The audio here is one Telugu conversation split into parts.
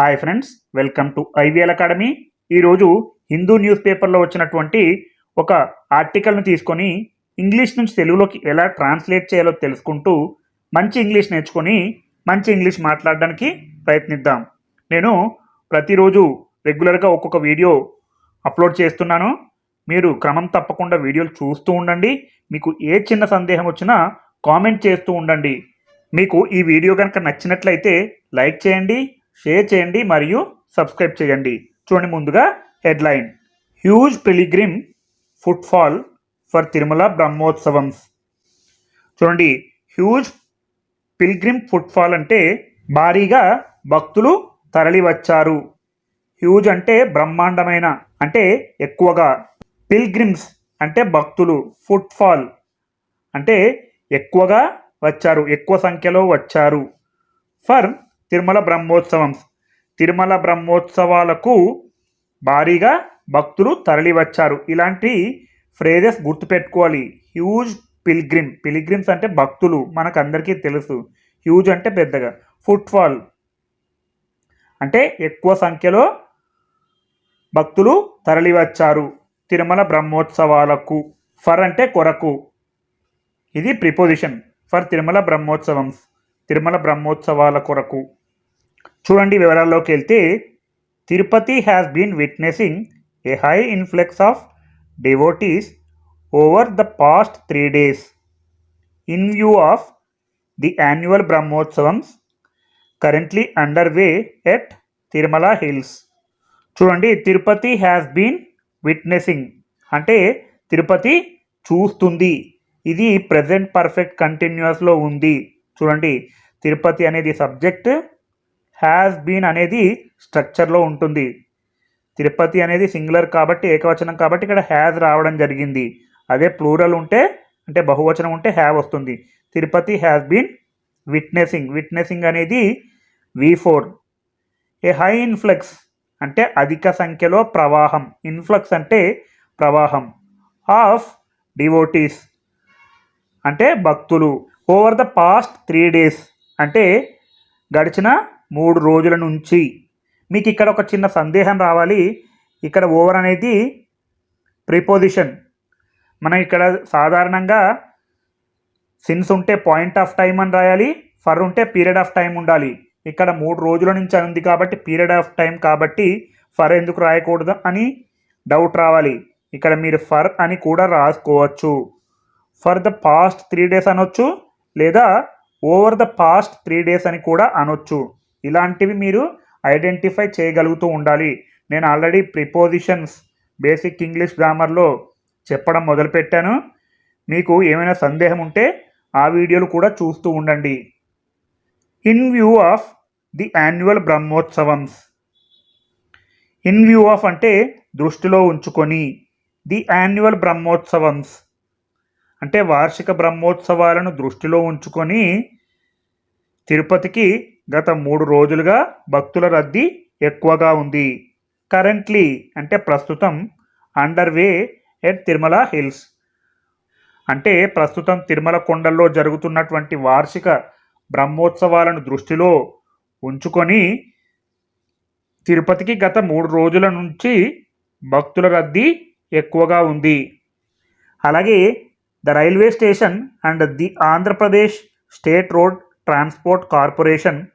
Hi friends welcome to IVL academy. ఈరోజు హిందూ న్యూస్ పేపర్లో వచ్చినటువంటి ఒక ఆర్టికల్ను తీసుకొని ఇంగ్లీష్ నుంచి తెలుగులోకి ఎలా ట్రాన్స్లేట్ చేయాలో తెలుసుకుంటూ మంచి ఇంగ్లీష్ నేర్చుకొని మంచి ఇంగ్లీష్ మాట్లాడడానికి ప్రయత్నిద్దాం. నేను ప్రతిరోజు రెగ్యులర్గా ఒక్కొక్క వీడియో అప్లోడ్ చేస్తున్నాను. మీరు క్రమం తప్పకుండా వీడియోలు చూస్తూ ఉండండి. మీకు ఏ చిన్న సందేహం వచ్చినా కామెంట్ చేస్తూ ఉండండి. మీకు ఈ వీడియో కనుక నచ్చినట్లయితే లైక్ చేయండి. షేర్ చేయండి మరియు సబ్స్క్రైబ్ చేయండి. చూడండి ముందుగా headline. Huge pilgrim footfall for Tirumala Brahmotsavam. చూడండి హ్యూజ్ పిల్గ్రిమ్ ఫుట్ఫాల్ అంటే భారీగా భక్తులు తరలివచ్చారు. హ్యూజ్ అంటే బ్రహ్మాండమైన అంటే ఎక్కువగా. పిల్గ్రిమ్స్ అంటే భక్తులు ఫుట్ఫాల్ అంటే ఎక్కువగా వచ్చారు ఎక్కువ సంఖ్యలో వచ్చారు. ఫర్ తిరుమల బ్రహ్మోత్సవం. తిరుమల బ్రహ్మోత్సవాలకు భారీగా భక్తులు తరలివచ్చారు. ఇలాంటి ఫ్రేజెస్ గుర్తుపెట్టుకోవాలి. హ్యూజ్ పిల్గ్రిమ్ పిల్గ్రిమ్స్ అంటే భక్తులు. మనకు అందరికీ తెలుసు. హ్యూజ్ అంటే పెద్దగా. ఫుట్ఫాల్ అంటే ఎక్కువ సంఖ్యలో భక్తులు తరలివచ్చారు తిరుమల బ్రహ్మోత్సవాలకు. ఫర్ అంటే కొరకు. ఇది ప్రిపోజిషన్ ఫర్ తిరుమల బ్రహ్మోత్సవం. తిరుమల బ్రహ్మోత్సవాల కొరకు. చూడండి వివరాల్లోకి వెళ్తే Tirupati has been witnessing a high influx of devotees over the past three days in view of the annual Brahmotsavams currently under way at Tirumala hills చూడండి తిరుపతి హ్యాస్ బీన్ విట్నెసింగ్ అంటే తిరుపతి చూస్తుంది. ఇది ప్రజెంట్ పర్ఫెక్ట్ కంటిన్యూస్లో ఉంది. చూడండి తిరుపతి అనేది సబ్జెక్ట్ హ్యాస్ బీన్ అనేది స్ట్రక్చర్లో ఉంటుంది. తిరుపతి అనేది సింగులర్ కాబట్టి ఏకవచనం కాబట్టి ఇక్కడ హ్యాజ్ రావడం జరిగింది. అదే ప్లూరల్ ఉంటే అంటే బహువచనం ఉంటే హ్యావ్ వస్తుంది. Tirupati has been witnessing witnessing అనేది we for a high influx అంటే అధిక సంఖ్యలో ప్రవాహం. ఇన్ఫ్లక్స్ అంటే ప్రవాహం. ఆఫ్ డివోటీస్ అంటే భక్తులు. Over the past three days అంటే గడిచిన మూడు రోజుల నుంచి. మీకు ఇక్కడ ఒక చిన్న సందేహం రావాలి. ఇక్కడ ఓవర్ అనేది ప్రిపోజిషన్. మనం ఇక్కడ సాధారణంగా సిన్స్ ఉంటే పాయింట్ ఆఫ్ టైం అని రాయాలి ఫర్ ఉంటే పీరియడ్ ఆఫ్ టైం ఉండాలి. ఇక్కడ మూడు రోజుల నుంచి అని ఉంది కాబట్టి పీరియడ్ ఆఫ్ టైం కాబట్టి ఫర్ ఎందుకు రాయకూడదు అని డౌట్ రావాలి. ఇక్కడ మీరు ఫర్ అని కూడా రాసుకోవచ్చు. For the past three days అనొచ్చు లేదా over the past three days అని కూడా అనొచ్చు. ఇలాంటివి మీరు ఐడెంటిఫై చేయగలుగుతూ ఉండాలి. నేను ఆల్రెడీ ప్రిపోజిషన్స్ బేసిక్ ఇంగ్లీష్ గ్రామర్లో చెప్పడం మొదలుపెట్టాను. మీకు ఏమైనా సందేహం ఉంటే ఆ వీడియోలు కూడా చూస్తూ ఉండండి. In view of the annual Brahmotsavams in view of అంటే దృష్టిలో ఉంచుకొని ది యాన్యువల్ బ్రహ్మోత్సవమ్స్ అంటే వార్షిక బ్రహ్మోత్సవాలను దృష్టిలో ఉంచుకొని తిరుపతికి గత మూడు రోజులుగా భక్తుల రద్దీ ఎక్కువగా ఉంది. కరెంట్లీ అంటే ప్రస్తుతం under way at Tirumala hills. అంటే ప్రస్తుతం తిరుమల కొండల్లో జరుగుతున్నటువంటి వార్షిక బ్రహ్మోత్సవాలను దృష్టిలో ఉంచుకొని తిరుపతికి గత మూడు రోజుల నుంచి భక్తుల రద్దీ ఎక్కువగా ఉంది. అలాగే the railway station and the Andhra Pradesh state road transport corporation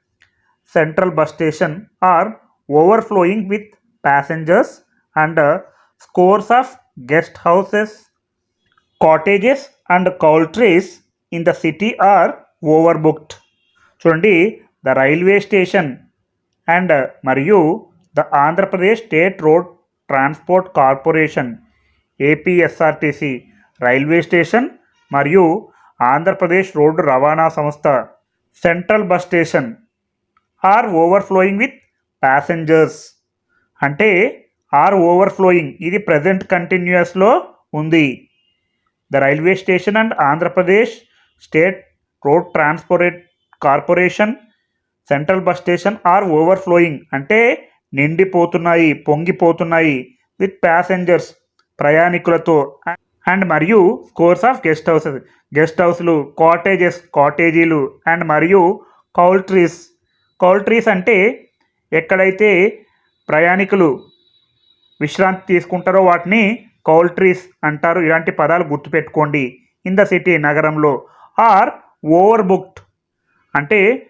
central bus station are overflowing with passengers and scores of guest houses cottages and కౌల్ట్రీస్ in the city are over booked చూడండి ద రైల్వే స్టేషన్ అండ్ మరియు the Andhra Pradesh state road transport corporation APSRTC railway station మరియు ఆంధ్రప్రదేశ్ రోడ్డు రవాణా సంస్థ central bus station are overflowing with passengers. అంటే ఆర్ ఓవర్ఫ్లోయింగ్ ఇది ప్రజెంట్ కంటిన్యూస్లో ఉంది. The railway station and Andhra Pradesh state road transport corporation central bus station are overflowing అంటే నిండిపోతున్నాయి పొంగిపోతున్నాయి విత్ ప్యాసెంజర్స్ ప్రయాణికులతో అండ్ మరియు scores of guest houses guest హౌస్లు కాటేజెస్ కాటేజీలు అండ్ మరియు కౌల్ కౌల్ట్రీస్ అంటే ఎక్కడైతే ప్రయాణికులు విశ్రాంతి తీసుకుంటారో వాటిని కౌల్ట్రీస్ అంటారు. ఇలాంటి పదాలు గుర్తుపెట్టుకోండి. ఇన్ ద సిటీ నగరంలో ఆర్ ఓవర్ బుక్డ్ అంటే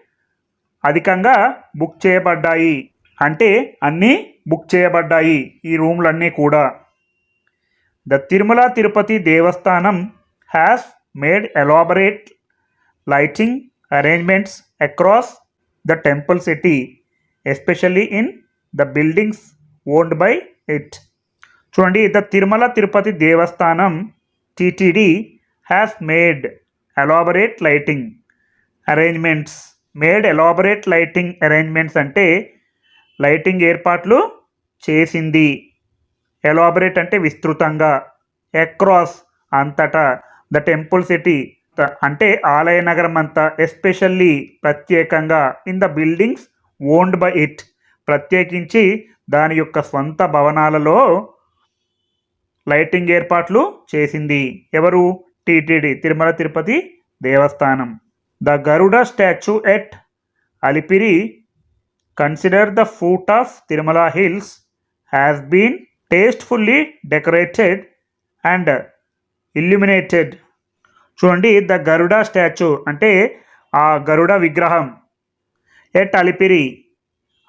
అధికంగా బుక్ చేయబడ్డాయి అంటే అన్నీ బుక్ చేయబడ్డాయి ఈ రూమ్లన్నీ కూడా. The Tirumala Tirupati Devasthanam has made elaborate lighting arrangements across the temple city especially in the buildings owned by it. చూడండి the Tirumala Tirupati Devasthanam TTD has made elaborate lighting arrangements made elaborate lighting arrangements అంటే లైటింగ్ ఏర్పాట్లు చేసింది. ఎలాబరేట్ అంటే విస్తృతంగా అక్రాస్ అంతటా. ద టెంపుల్ సిటీ అంటే ఆలయ నగరం అంతా ఎస్పెషల్లీ ప్రత్యేకంగా in the buildings owned by it. ప్రత్యేకించి దాని యొక్క స్వంత భవనాలలో లైటింగ్ ఏర్పాట్లు చేసింది. ఎవరు? TTD Tirumala Tirupati Devasthanam. The Garuda statue at Alipiri consider the foot of Tirumala hills has been tastefully decorated and illuminated. చూడండి ద గరుడ స్టాచ్యూ అంటే ఆ గరుడ విగ్రహం. ఎట్ అలిపిరి?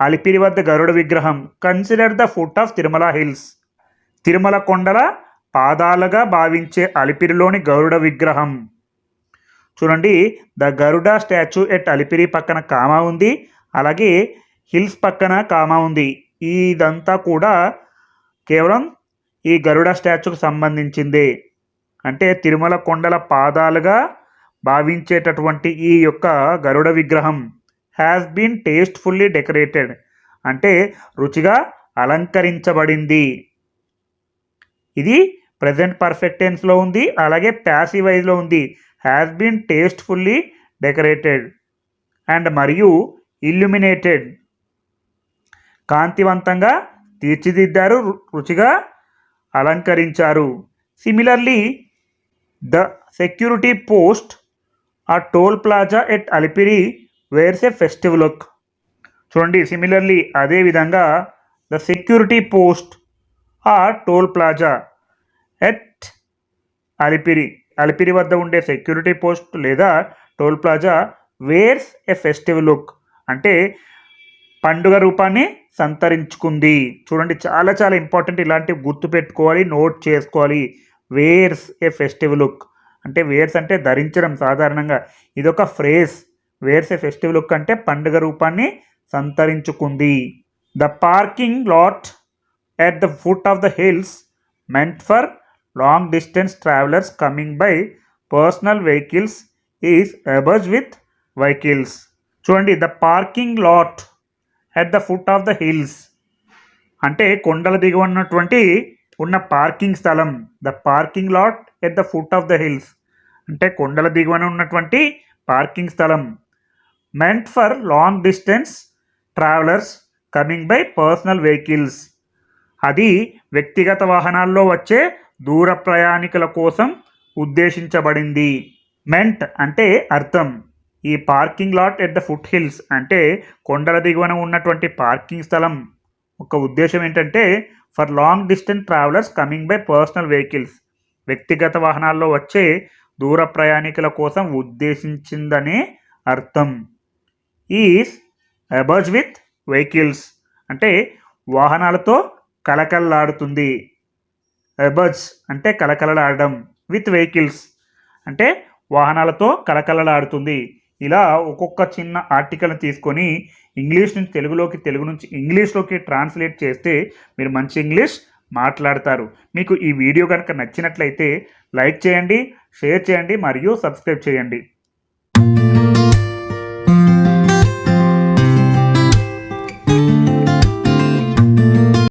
అలిపిరి వద్ద గరుడ విగ్రహం. Consider the foot of Tirumala hills. Tirumala కొండల పాదాలుగా భావించే అలిపిరిలోని గరుడ విగ్రహం. చూడండి the Garuda statue at Alipiri పక్కన కామా ఉంది అలాగే హిల్స్ పక్కన కామా ఉంది. ఇదంతా కూడా కేవలం ఈ గరుడ స్టాచ్యూకి సంబంధించింది. అంటే తిరుమల కొండల పాదాలుగా భావించేటటువంటి ఈ యొక్క గరుడ విగ్రహం హ్యాస్ బీన్ టేస్ట్ఫుల్లీ డెకరేటెడ్ అంటే రుచిగా అలంకరించబడింది. ఇది ప్రజెంట్ పర్ఫెక్ట్ టెన్స్లో ఉంది అలాగే ప్యాసివైజ్లో ఉంది. Has been tastefully decorated and మరియు ఇల్యూమినేటెడ్ కాంతివంతంగా తీర్చిదిద్దారు రు- రుచిగా అలంకరించారు. Similarly the security post or toll plaza at Alipiri wears a festive look చూడండి సిమిలర్లీ అదేవిధంగా the security post or toll plaza at Alipiri Alipiri వద్ద ఉండే సెక్యూరిటీ పోస్ట్ లేదా toll plaza wears a festive look అంటే పండుగ రూపాన్ని సంతరించుకుంది. చూడండి చాలా చాలా ఇంపార్టెంట్ ఇలాంటివి గుర్తుపెట్టుకోవాలి నోట్ చేసుకోవాలి. Wears a festive look. అంటే వేర్స్ అంటే ధరించడం సాధారణంగా. ఇదొక phrase. Wears a festive look అంటే పండుగ రూపాన్ని సంతరించుకుంది. The parking lot at the foot of the hills meant for long distance travellers coming by personal vehicles is abuzz with vehicles. చూడండి the parking lot at the foot of the hills. అంటే కొండల దిగువ ఉన్నటువంటి ఉన్న పార్కింగ్ స్థలం the parking lot at the foot of the hills అంటే కొండల దిగువన ఉన్నటువంటి పార్కింగ్ స్థలం. Meant for long distance travellers coming by personal vehicles అది వ్యక్తిగత వాహనాల్లో వచ్చే దూర ప్రయాణికుల కోసం ఉద్దేశించబడింది. మెంట్ అంటే అర్థం. ఈ parking lot at the foot hills అంటే కొండల దిగువన ఉన్నటువంటి పార్కింగ్ స్థలం. ఒక ఉద్దేశం ఏంటంటే for long distance travellers coming by personal vehicles. వ్యక్తిగత వాహనాల్లో వచ్చే దూర ప్రయాణికుల కోసం ఉద్దేశించిందనే అర్థం. ఈస్ అబర్జ్ విత్ వెహికల్స్ అంటే వాహనాలతో కలకల్లాడుతుంది అబర్జ్ అంటే కలకలలాడడం విత్ వెహికల్స్ అంటే వాహనాలతో కలకలలాడుతుంది ఇలా ఒక్కొక్క చిన్న ఆర్టికల్ని తీసుకొని ఇంగ్లీష్ నుంచి తెలుగులోకి తెలుగు నుంచి ఇంగ్లీష్లోకి ట్రాన్స్లేట్ చేస్తే మీరు మంచి ఇంగ్లీష్ మాట్లాడతారు. మీకు ఈ వీడియో కనుక నచ్చినట్లయితే లైక్ చేయండి షేర్ చేయండి మరియు సబ్స్క్రైబ్ చేయండి.